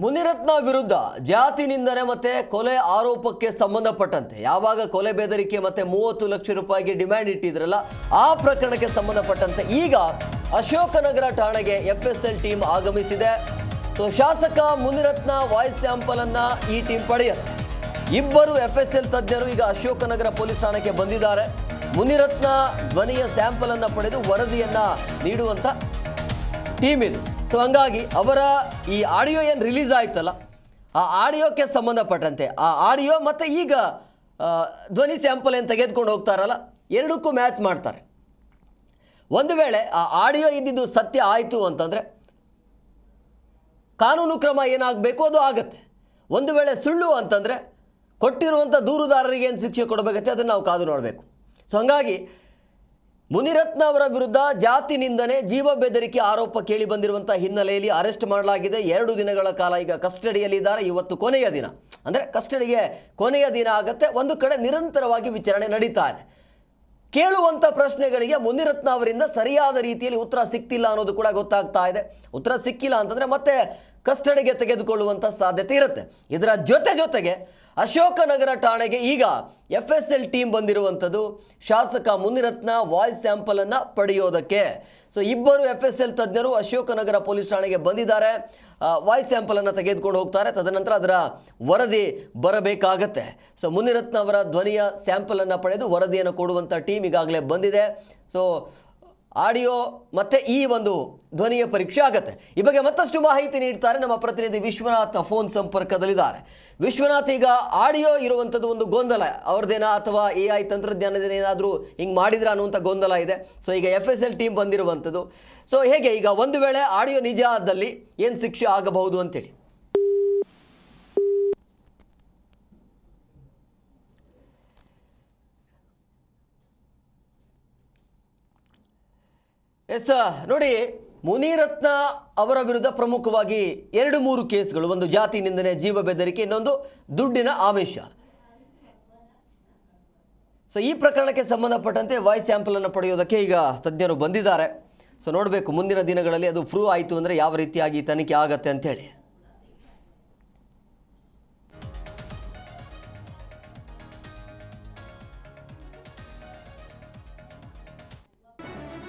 ಮುನಿರತ್ನ ವಿರುದ್ಧ ಜಾತಿ ನಿಂದನೆ ಮತ್ತೆ ಕೊಲೆ ಆರೋಪಕ್ಕೆ ಸಂಬಂಧಪಟ್ಟಂತೆ. ಯಾವಾಗ ಕೊಲೆ ಬೆದರಿಕೆ ಮತ್ತೆ ಮೂವತ್ತು ಲಕ್ಷ ರೂಪಾಯಿಗೆ ಡಿಮ್ಯಾಂಡ್ ಇಟ್ಟಿದ್ರಲ್ಲ, ಆ ಪ್ರಕರಣಕ್ಕೆ ಸಂಬಂಧಪಟ್ಟಂತೆ ಈಗ ಅಶೋಕನಗರ ಠಾಣೆಗೆ ಎಫ್ ಎಸ್ ಎಲ್ ಟೀಮ್ ಆಗಮಿಸಿದೆ. ಸೊ, ಶಾಸಕ ಮುನಿರತ್ನ ವಾಯ್ಸ್ ಸ್ಯಾಂಪಲ್ ಅನ್ನ ಈ ಟೀಮ್ ಪಡೆಯುತ್ತೆ. ಇಬ್ಬರು ಎಫ್ ಎಸ್ ಎಲ್ ತಜ್ಞರು ಈಗ ಅಶೋಕನಗರ ಪೊಲೀಸ್ ಠಾಣೆಗೆ ಬಂದಿದ್ದಾರೆ. ಮುನಿರತ್ನ ಧ್ವನಿಯ ಸ್ಯಾಂಪಲ್ ಅನ್ನ ಪಡೆದು ವರದಿಯನ್ನ ನೀಡುವಂತ ಟೀಮ್ ಇದು. ಸೊ ಹಂಗಾಗಿ ಅವರ ಈ ಆಡಿಯೋ ಏನು ರಿಲೀಸ್ ಆಯ್ತಲ್ಲ, ಆ ಆಡಿಯೋಕ್ಕೆ ಸಂಬಂಧಪಟ್ಟಂತೆ, ಆ ಆಡಿಯೋ ಮತ್ತು ಈಗ ಧ್ವನಿ ಸ್ಯಾಂಪಲ್ ಏನು ತೆಗೆದುಕೊಂಡು ಹೋಗ್ತಾರಲ್ಲ, ಎರಡಕ್ಕೂ ಮ್ಯಾಚ್ ಮಾಡ್ತಾರೆ. ಒಂದು ವೇಳೆ ಆ ಆಡಿಯೋ ಇದ್ದಿದ್ದು ಸತ್ಯ ಆಯಿತು ಅಂತಂದರೆ, ಕಾನೂನು ಕ್ರಮ ಏನಾಗಬೇಕು ಅದು ಆಗತ್ತೆ. ಒಂದು ವೇಳೆ ಸುಳ್ಳು ಅಂತಂದರೆ ಕೊಟ್ಟಿರುವಂಥ ದೂರುದಾರರಿಗೆ ಏನು ಶಿಕ್ಷೆ ಕೊಡಬೇಕತ್ತೆ ಅದನ್ನು ನಾವು ಕಾದು ನೋಡಬೇಕು. ಸೊ ಹಂಗಾಗಿ ಮುನಿರತ್ನ ಅವರ ವಿರುದ್ಧ ಜಾತಿ ನಿಂದನೆ, ಜೀವ ಬೆದರಿಕೆ ಆರೋಪ ಕೇಳಿ ಬಂದಿರುವಂತಹ ಹಿನ್ನೆಲೆಯಲ್ಲಿ ಅರೆಸ್ಟ್ ಮಾಡಲಾಗಿದೆ. ಎರಡು ದಿನಗಳ ಕಾಲ ಈಗ ಕಸ್ಟಡಿಯಲ್ಲಿದ್ದಾರೆ. ಇವತ್ತು ಕೊನೆಯ ದಿನ. ಅಂದರೆ ಕಸ್ಟಡಿಗೆ ಕೊನೆಯ ದಿನ ಆಗತ್ತೆ. ಒಂದು ಕಡೆ ನಿರಂತರವಾಗಿ ವಿಚಾರಣೆ ನಡೀತಾ ಇದೆ. ಕೇಳುವಂಥ ಪ್ರಶ್ನೆಗಳಿಗೆ ಮುನಿರತ್ನ ಅವರಿಂದ ಸರಿಯಾದ ರೀತಿಯಲ್ಲಿ ಉತ್ತರ ಸಿಕ್ತಿಲ್ಲ ಅನ್ನೋದು ಕೂಡ ಗೊತ್ತಾಗ್ತಾ ಇದೆ. ಉತ್ತರ ಸಿಕ್ಕಿಲ್ಲ ಅಂತಂದರೆ ಮತ್ತೆ ಕಸ್ಟಡಿಗೆ ತೆಗೆದುಕೊಳ್ಳುವಂಥ ಸಾಧ್ಯತೆ ಇರುತ್ತೆ. ಇದರ ಜೊತೆ ಜೊತೆಗೆ ಅಶೋಕನಗರ ಠಾಣೆಗೆ ಈಗ ಎಫ್ ಎಸ್ ಎಲ್ ಟೀಮ್ ಬಂದಿರುವಂಥದ್ದು. ಶಾಸಕ ಮುನಿರತ್ನ ವಾಯ್ಸ್ ಸ್ಯಾಂಪಲನ್ನು ಪಡೆಯೋದಕ್ಕೆ. ಸೊ ಇಬ್ಬರು ಎಫ್ ಎಸ್ ಎಲ್ ತಜ್ಞರು ಅಶೋಕನಗರ ಪೊಲೀಸ್ ಠಾಣೆಗೆ ಬಂದಿದ್ದಾರೆ. ವಾಯ್ಸ್ ಸ್ಯಾಂಪಲನ್ನು ತೆಗೆದುಕೊಂಡು ಹೋಗ್ತಾರೆ. ತದನಂತರ ಅದರ ವರದಿ ಬರಬೇಕಾಗತ್ತೆ. ಸೊ ಮುನಿರತ್ನ ಅವರ ಧ್ವನಿಯ ಸ್ಯಾಂಪಲನ್ನು ಪಡೆದು ವರದಿಯನ್ನು ಕೊಡುವಂಥ ಟೀಮ್ ಈಗಾಗಲೇ ಬಂದಿದೆ. ಸೊ ಆಡಿಯೋ ಮತ್ತು ಈ ಒಂದು ಧ್ವನಿಯ ಪರೀಕ್ಷೆ ಆಗುತ್ತೆ. ಈ ಬಗ್ಗೆ ಮತ್ತಷ್ಟು ಮಾಹಿತಿ ನೀಡ್ತಾರೆ ನಮ್ಮ ಪ್ರತಿನಿಧಿ ವಿಶ್ವನಾಥ್ ಫೋನ್ ಸಂಪರ್ಕದಲ್ಲಿದ್ದಾರೆ. ವಿಶ್ವನಾಥ್, ಈಗ ಆಡಿಯೋ ಇರುವಂಥದ್ದು ಒಂದು ಗೊಂದಲ. ಅವ್ರದ್ದೇನ ಅಥವಾ ಎ ಐ ತಂತ್ರಜ್ಞಾನದ ಏನಾದರೂ ಹಿಂಗೆ ಮಾಡಿದ್ರ ಅನ್ನುವಂಥ ಗೊಂದಲ ಇದೆ. ಸೊ ಈಗ ಎಫ್ ಎಸ್ ಎಲ್ ಟೀಮ್ ಬಂದಿರುವಂಥದ್ದು ಸೊ ಹೇಗೆ ಈಗ ಒಂದು ವೇಳೆ ಆಡಿಯೋ ನಿಜ ಆದಲ್ಲಿ ಏನು ಶಿಕ್ಷೆ ಆಗಬಹುದು ಅಂತೇಳಿ? ಎಸ್ ನೋಡಿ, ಮುನಿರತ್ನ ಅವರ ವಿರುದ್ಧ ಪ್ರಮುಖವಾಗಿ ಎರಡು ಮೂರು ಕೇಸ್ಗಳು, ಒಂದು ಜಾತಿ ನಿಂದನೆ, ಜೀವ ಬೆದರಿಕೆ, ಇನ್ನೊಂದು ದುಡ್ಡಿನ ಆವೇಶ. ಸೊ ಈ ಪ್ರಕರಣಕ್ಕೆ ಸಂಬಂಧಪಟ್ಟಂತೆ ವಾಯ್ಸ್ ಸ್ಯಾಂಪಲನ್ನು ಪಡೆಯೋದಕ್ಕೆ ಈಗ ತಜ್ಞರು ಬಂದಿದ್ದಾರೆ. ಸೊ ನೋಡಬೇಕು, ಮುಂದಿನ ದಿನಗಳಲ್ಲಿ ಅದು ಪ್ರೂವ್ ಆಯಿತು ಅಂದರೆ ಯಾವ ರೀತಿಯಾಗಿ ತನಿಖೆ ಆಗತ್ತೆ ಅಂತೇಳಿ